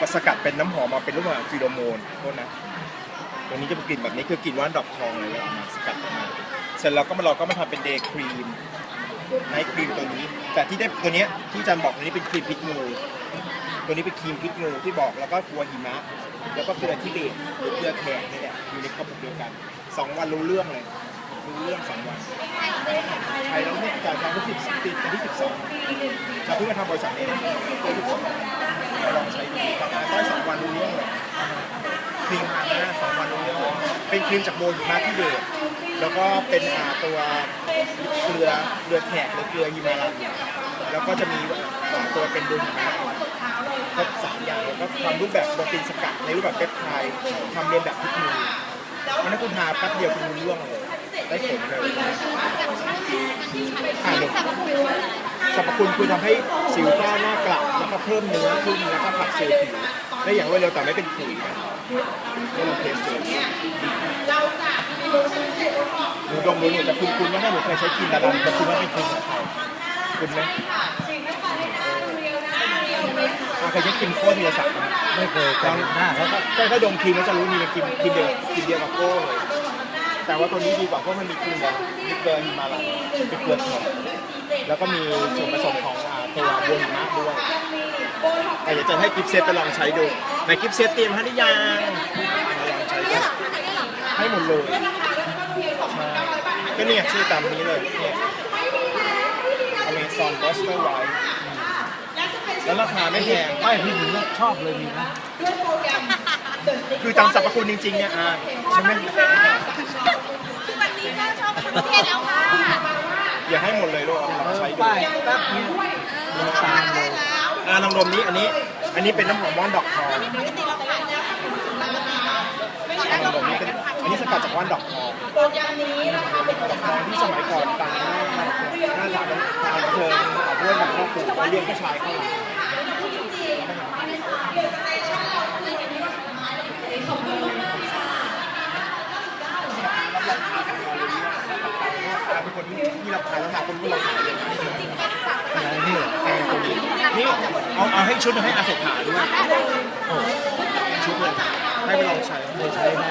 ก็สกัดเป็นน้ำหอมมาเป็นรูปแบบฟีโรโมนโทษนะตัวนี้จะเป็นกลิ่นแบบนี้คือกลิ่นว่านดอกทองเลยเอามาสกัดออกมาเสร็จแล้วก็มาเราก็มาทำเป็นเดย์ครีมไนท์ครีมตัวนี้ แต่ที่ได้ตัวเนี้ยที่อาจันบอกตัวนี้เป็นครีมพริกงูตัวนี้เป็นครีมพริกงูที่บอกแล้วก็ตัวหิมะ แล้วก็เกลือทิเบตหรือเกลือแขกนี่แหละอยู่ในกระปุกเดียวกันสองวันรู้เรื่องเลยรู้เรื่องสองวันใช้แล้วเนี่ยจ่ายตังค์ที่สิบปีที่สิบสองเราเพิ่งมาทำบริษัทนี้ตัวที่สิบสอง เราลองใช้ดูทำงานได้สองวันรู้เรื่องเลยครีมทาหน้าสองวันรู้เรื่องเลยเป็นครีมจากโบนหิมะที่เบตแล้วก็เป็นอ่าตัวเกลือเกลือแขกหรือเกลือฮิมาลัยแล้วก็จะมีอ่าตัวเป็นโบนหิมะครบสามอย่างแล้วก็ทำรูปแบบโปรตีนสกัดในรูปแบบเปปไทด์ทำเรียนแบบทุกมือวันนั้นคุณทาแป๊บเดียวคุณรู้เรื่องเลย ได้ผลเลยอ่าเดี๋ยวสรรพคุณคือทำให้สิวฝ้าหน้ากลับแล้วก็เพิ่มเนื้อขึ้นแล้วก็ผัดเซลล์ผิวได้อย่างรวดเร็วแต่ไม่เป็นขุยนะไม่ลองเทสดูหนูดมดูหนูจะคุ้นๆว่าถ้าหนูเคยใช้ครีมดารันแต่คุณว่าเป็นครีมของเขาคุณไหมอะเคยใช้ครีมโค้ดเมียสักไหม ไม่เคยแต่หน้าเขาก็ก็ถ้าดมครีมแล้วจะรู้นี่เป็นครีมครีมเดียวครีมเดียวกับโก้เลย แต่ว่าตัวนี้ดีกว่าเพราะมันมีครีมแบบมีเกลือหิมาลัยเป็นเกลือทองแล้วก็มีส่วนผสมของอ่าตัวบัวหิมะด้วยแต่อยากจะให้กิฟต์เซตไปลองใช้ดูในกิฟต์เซตเตรียมให้หรือยังมาลองใช้ดูให้หมดเลยใช่ก็เนี่ยชื่อตามนี้เลยเนี่ยอเมซอนบอสเตอร์ไวแล้วราคาไม่แพงไม่พี่หญิงชอบเลยมีนะ คือตามสรรพคุณจริงๆเนี่ยอ่าใช่ไหมคือวันนี้ก็ชอบทั้งประเทศแล้วค่ะอย่าให้หมดเลยลูกเอาลองใช้ดูป้ายแป๊บเดียวมีตามเลยอ่าลองดมนี้อันนี้ อันนี้เป็นน้ำหอมม่อนดอกทองปกติเราขายแล้วไม่ลองดมนี้เป็นอันนี้สกัดจากว่านดอกทองดอกทองที่สมัยก่อนต่างหน้าหน้าหลังทางเพลิงเพื่อนกับพ่อปู่เขาเรียกผู้ชายเข้ามา เป็นคนที่รับทานแล้วหาคนก็ลองทานเลยอะไรนี่เหรอเออตัวนี้นี่เอาเอาให้ชุดให้อาเศรษฐาด้วยโอ้ชุดเลยให้ไปลองใช้ไม่ใช้นะ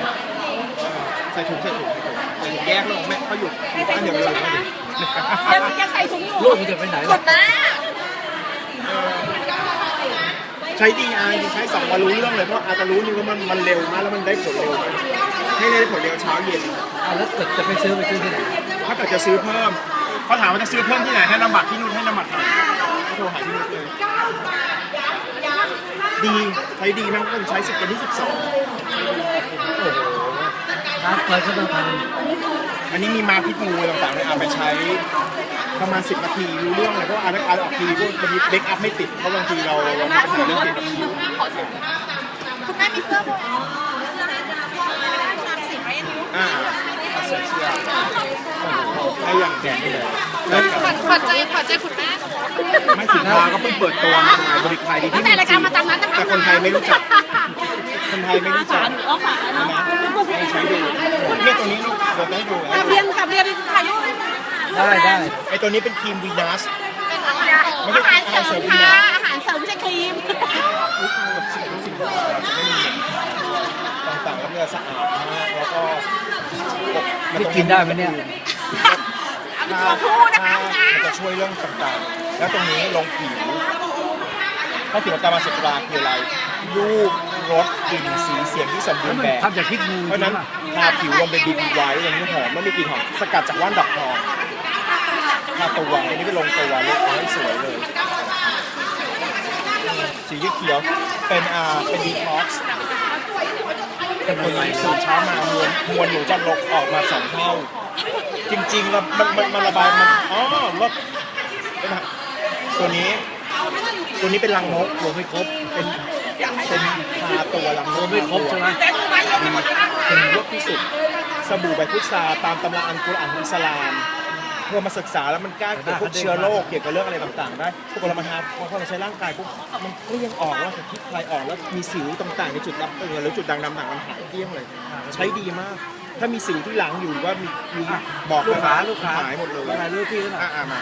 ใส่ถุงใส่ถุงใส่ถุงใส่ถุงแยกลงแม่เขาหยุดอยู่บ้านเดียวกันเลยยังยังใส่ถุงอยู่ลูกมันจะไปไหนกล่ะดนะ ใช้ดีไอใช้สองวันรู้เรื่องเลยเพราะอาจจะรู้นี่ว่ามันมันเร็วมากแล้วมันได้ผลเร็วมากให้ได้ผลเร็วเช้าเย็นอะแล้วเกิดจะไปซื้อไปซื้อที่ไหนถ้าเกิดจะซื้อเพิ่มเขาถามว่าจะซื้อเพิ่มที่ไหนให้นำบัตรที่นู่นให้นำบัตรหน่อยก็โทรหาที่นู่นเลยดีใช้ดีมากคนใช้สิบวันที่สิบสองโอ้โหร้านเปิดก็ต้องท อันนี้มีมาพิษงูต่างๆเนี่ยเอาไปใช้ประมาณ10นาทีรู้เรื่องเลยเพราะว่าอาร์ตอาร์ตออกทีก็บางทีเบรกอัพไม่ติดเพราะบางทีเราเรามีปัญหาเรื่องเกี่ยวกับคิ้วคุณแม่มีเสื้อไหมเสื้อได้สามสิบไหมนิ้วอ่าเสื้อเสื้อให้อย่างแดงไปเลยแล้วขวัญขวัญใจขวัญใจคุณแม่ไม่สินค้าก็เพิ่งเปิดตัวมาขายบริการดีตั้ที่งแต่รายการมาตามนั้นนะคะแต่คนไทยไม่รู้จักคนไทยไม่รู้จักอ๋อฝากแล้วนะให้ใช้ดูเนี่ยตัวนี้ลูก เดี๋ยวจะให้ดูกลับเรียนกลับเรียนถ่ายรูปไหมำได้ได้ไอตัวนี้เป็นครีมวีนัสเป็นอาหารเสริมค่ะ อาหารเสริมไม่ใช่ครีมลูกค้าแบบสิ่งทุกสิ่งทุกอย่างจะไม่มีต่างๆแล้วเนื้อสะอาดมากแล้วก็นี่กินได้ไหมเนี่ยเอาเป็นตัวผู้นะคะมันจะช่วยเรื่องต่างๆ แล้วตรงนี้ลงผิว ถ้าผิวตามาสุตราคืออะไรรูปรสกลิ่นสีเสียงที่สมบูแล้วรณ์มันแบบ ทำจากพริกงูเพราะฉะนั้นจงปทาผิวลงเป็นบีบีไว้อย่างนี้หอมมันมีกลิ่นหอมสกัดจากว่านดอกทองทาตัวอันนี้ไปลงตัวลุกเอาให้สวยเลย สีเขียวๆเป็นอ่าเป็นดีท็อกซ์เป็นคนใหม่ตื่นเช้ามามวลมวลหนูจะลกออกมาสองเท่า จริงๆแล้วมันมันมันระบายมันอ๋อลดเป็นอะตัวนี้ ตัวนี้เป็นรังนกตัวไม่ครบ เป็นเป็นทาตัวรังนตัวกไม่ครบใช่ไหมเป็นรสที่สุด สบู่ใบพุทราตามตำราอันกุรอานของอิสลามเพื่อมาศึกษาแล้วมันกล้าเกี่ยวกับพวกเชื้อโรคเกี่ยวกับเรื่องอะไรต่าง ๆ ได้พวกเรามาทาพอเราใช้ร่างกายปุ๊บมันเกลี้ยงออกแล้วถึงที่คลายออกแล้วมีสิวต่างๆในจุดรับเออหรือจุดด่างดำต่างมันหายเกลี้ยงเลย ใช้ดีมาก ถ้ามีสิวที่หลังอยู่ว่ามีมีบอกลูกค้าเลยนะลูกค้าหายหมดเลยถ่ายรูปพี่หน่อยอะอะมา